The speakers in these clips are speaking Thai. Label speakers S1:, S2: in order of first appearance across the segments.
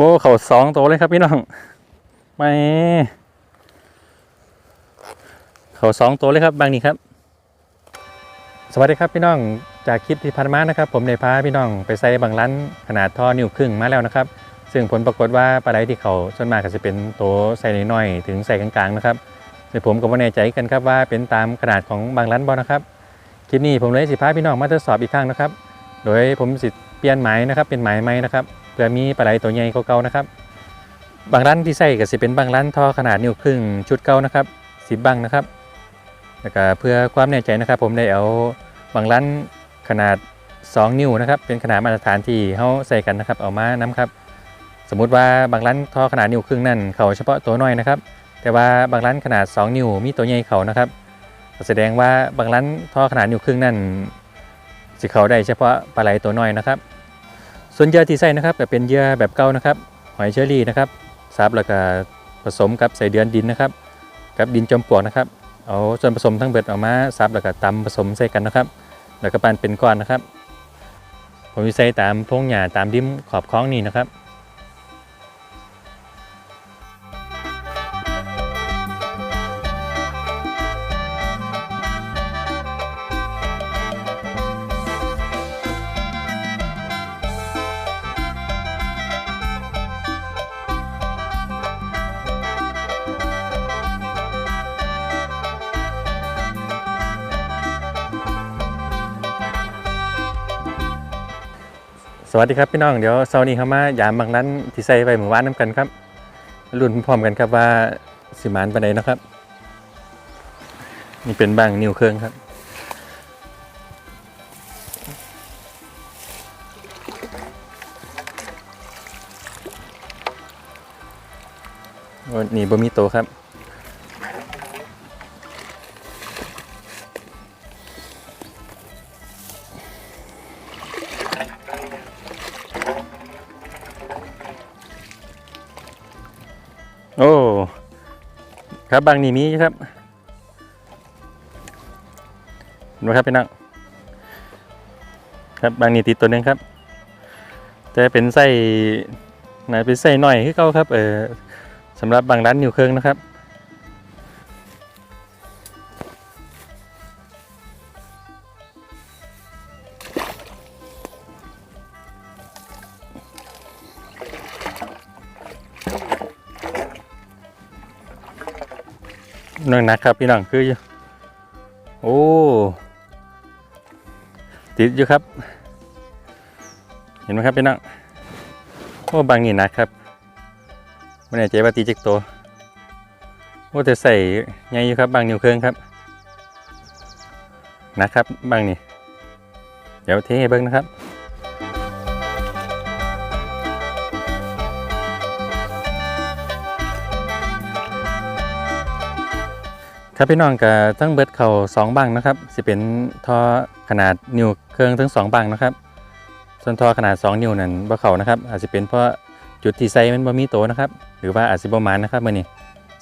S1: โว้เขาสองตัวเลยครับพี่น้องไม่เขาสองตัวเลยครับบางนี้ครับ สวัสดีครับพี่น้องจากคลิปที่ผ่านมานะครับ ผมได้พาพี่น้องไปใส่บางร้านขนาดท่อนิ้วครึ่งมาแล้วนะครับ ซึ่งผลปรากฏว่าปลาไหลที่เขาส่วนมากก็จะเป็นตัวใส่น้อยๆถึงใส่กลางๆนะครับแต่ผมก็ไม่แน่ใจกันครับว่าเป็นตามขนาดของบางร้านบอนะครับคลิปนี้ผมเลยสิพาพี่น้องมาทดสอบอีกครั้งนะครับ โดยผมสิเปลี่ยนหมายนะครับเป็นหมายใหม่นะครับเพื่อมีปลาไหลตัวใหญ่กว่าเก่านะครับ บางร้านที่ใส่ก็สิเป็นบางร้านท่อขนาดนิ้วครึ่งชุดเก่านะครับสิบบังนะครับแล้วก็เพื่อความแน่ใจนะครับ ผมได้เอาบางร้านขนาด 2 นิ้วนะครับ เป็นขนาดมาตรฐานที่เขาใส่กันนะครับเอามาน้ครับ สมมุติว่าบางร้านท่อขนาดนิ้วครึ่งนั่นเขาเฉพาะตัวน้อยนะครับ แต่ว่าบางร้านขนาด 2 นิ้วมีตัวใหญ่เขานะครับ แสดงว่าบางร้านท่อขนาดนิ้วครึ่งนั่น สิเขาได้เฉพาะปลาไหลตัวน้อยนะครับ ส่วนเยื่อที่ใส่นะครับก็เป็นเยื่อแบบเก่านะครับหอยเชอรี่นะครับซับแล้วก็ผสมกับใส่เดือนดินนะครับ กับดินจอมปลวกนะครับเอาส่วนผสมทั้งเบิดออกมาซับแล้วก็ตำผสมใส่กันนะครับ แล้วก็ปั้นเป็นก้อนนะครับ ผมจะใส่ตามพงหญ้าตามดิมขอบคล้องนี่นะครับ วัสดีครับพี่น้องเดี๋ยวเสานี้เขามายามบางร้านที่ใส่ไปหมู่บ้านน้ำกันครับรุ่นพร้อมกันครับว่าสิมานไปไหนนะครับ นี่เป็นบางนิ้วเครื่องครับนี่บ่มีโตครับ โอ้ ครับบางนี่มีครับเห็นไหมครับพี่น้องครับบางนี่ติดตัวนึงครับจะเป็นไส้ไหนเป็นไส้หน่อยคือเขาครับเออสำหรับบางร้านนิวเครื่องนะครับ น้องนักครับพี่น้องคือ โอ้ ติดอยู่ครับ เห็นไหมครับพี่น้องโอ้บางนี่นักครับไม่แน่ใจว่าตีจักตัวโอ้แต่ใส่ใหญ่อยู่ครับ บางนิ้วเครื่องครับ นะครับ บางนี่เดี๋ยวเทให้เบิ้งนะครับ ครับพี่น้องกับทั้งเบิดเข่าสองบังนะครับสิเป็นท่อขนาดนิ้วเครื่องทั้งสองบังนะครับ ส่วนท่อขนาด 2 นิ้วนั่นบ่เข่านะครับ อาจจะเป็นเพราะจุดที่ใส่มันบ่มีโตนะครับ หรือว่าอาจจะบ่มานนะครับมื่อนี้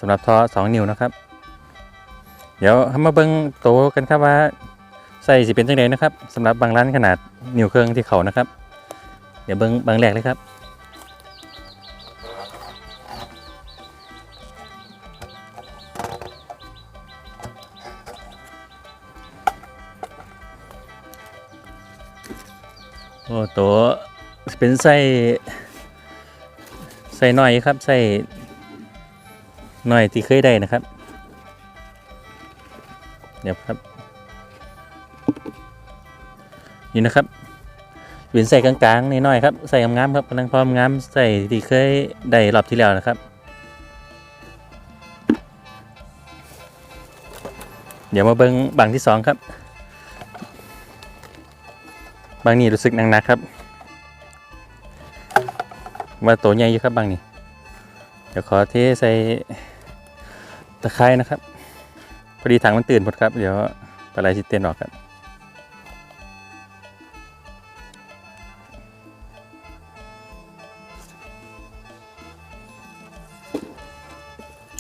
S1: สำหรับท่อ2 นิ้วนะครับ เดี๋ยวเรามาเบิ่งโตกันครับว่าใส่สิเป็นจังไดนะครับสำหรับบางร้านขนาดนิ้วเครื่องที่เข่านะครับ เดี๋ยวเบิ่งบางแรกเลยครับ โอ้ตัวเป็นไส้ไส้น้อยครับไส้น้อยที่เคยได้นะครับเดี๋ยวครับนี่นะครับเป็นใส่กลางๆน้อยครับใส่งามๆครับกำลังพร้อมงามใส่ที่เคยได้รอบที่แล้วนะครับ เดี๋ยวมาเบิ้งบางที่สองครับ บางนี่รู้สึกหนักๆครับ ว่าตัวใหญ่อยู่ครับบางนี่เดี๋ยวขอเทใส่ตะไคร้นะครับ พอดีถังมันตื่นหมดครับ เดี๋ยวปลาไหลชิเต้นออกครับ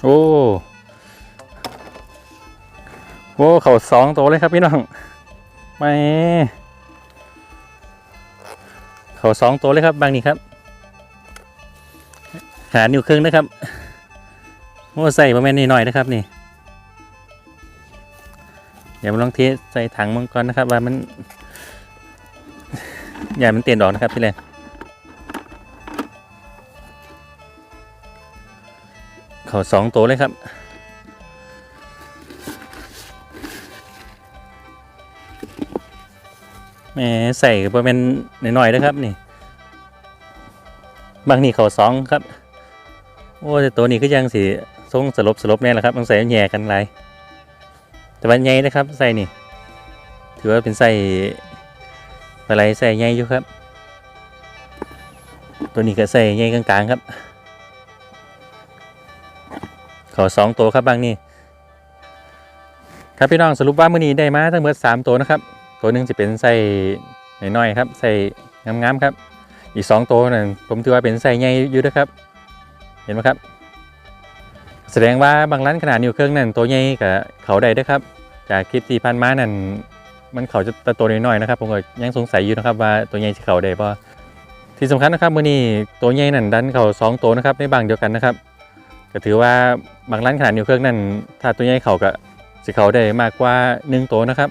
S1: โอ้โอ้เขาสองตัวเลยครับพี่น้องไม่ เขาสองตัวเลยครับบางนี่ครับขนานิ้วครึ่งนะครับโอ้ใส่ประมาณนี้หน่อยนะครับนี่เดี๋ยวมาลองเทใส่ถังมังกรนะครับ ว่ามันอย่ามันเตียนดอกนะครับพี่เลยเขาสองตัวเลยครับ แหมใส่ประมาณหน่อยๆนะครับนี่ บางนี่เขาสองครับ โอ้แต่ตัวนี้ก็ยังสีทรงสลบสลบแน่และครับต้องใส่แย่กันหลายแต่ว่าใหญ่นะครับใส่นี่ ถือว่าเป็นใส่อะไรใส่ใหญ่อยู่ครับ ตัวนี้ก็ใส่ใหญ่กลางๆครับขอสองตัวครับบางนี่ครับพี่น้องสรุปว่ามื้อนี้ได้มาทั้งหมดสามตัวนะครับ ตัวหนึ่งจะเป็นใส่น้อยๆครับใส่งามๆครับ อีกสองตัวนั่นผมถือว่าเป็นใส่ใหญ่อยู่นะครับ เห็นไหมครับ แสดงว่าบางร้านขนาดนิ้วเครื่องนั่นตัวใหญ่กับเขาได้ด้วยครับ จากคลิปที่พันมานั่นมันเขาจะตตัวน้อยๆนะครับ ผมก็ยังสงสัยอยู่นะครับว่าตัวใหญ่จะเขาได้ป่ะที่สำคัญนะครับมื่อนี้ตัวใหญ่นั่นดันเขาสองตัวนะครับในบางเดียวกันนะครับ ก็ถือว่าบางร้านขนาดนิ้วเครื่องนั่นถ้าตัวใหญ่เขาก็สิเขาได้มากกว่าหนึ่งตัวนะครับ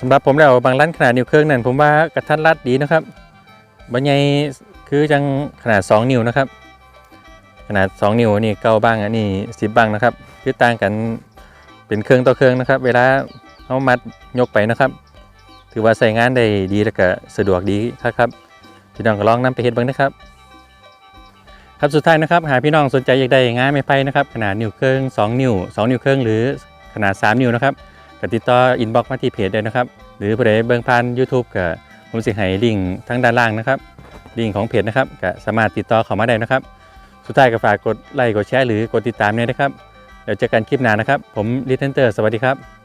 S1: สำหรับผมแล้วบางร้านขนาดนิ้วเครื่องนั่นผมว่ากระทัดรัดดีนะครับบางใหญ่คือจังขนาด 2 นิ้วนะครับ ขนาด 2 นิ้วนี่เก้าบ้างอันนี้สิบบ้างนะครับคือต่างกันเป็นเครื่องต่อเครื่องนะครับ เวลาเอามัดยกไปนะครับ ถือว่าใส่งานได้ดีแล้วก็สะดวกดีครับครับพี่น้องก็ลองนำไปเฮ็ดบ้างนะครับ ครับสุดท้ายนะครับ หากพี่น้องสนใจอยากได้งานไม้ไผ่นะครับ ขนาดนิ้วเครื่อง 2 นิ้ว 2 นิ้วเครื่องหรือขนาด 3 นิ้วนะครับ ก็ติดต่ออินบ็อกซ์มาที่เพจได้นะครับ หรือผู้ใดเบิ่งผ่าน YouTube ก็ผมสิให้ลิงก์ทั้งด้านล่างนะครับ ลิงก์ของเพจนะครับก็สามารถติดต่อเข้ามาได้นะครับ สุดท้ายก็ฝากกดไลค์กดแชร์หรือกดติดตามเนี่ยนะครับเดี๋ยวเจอกันคลิปหน้านะครับ ผมลิทเทนเตอร์สวัสดีครับ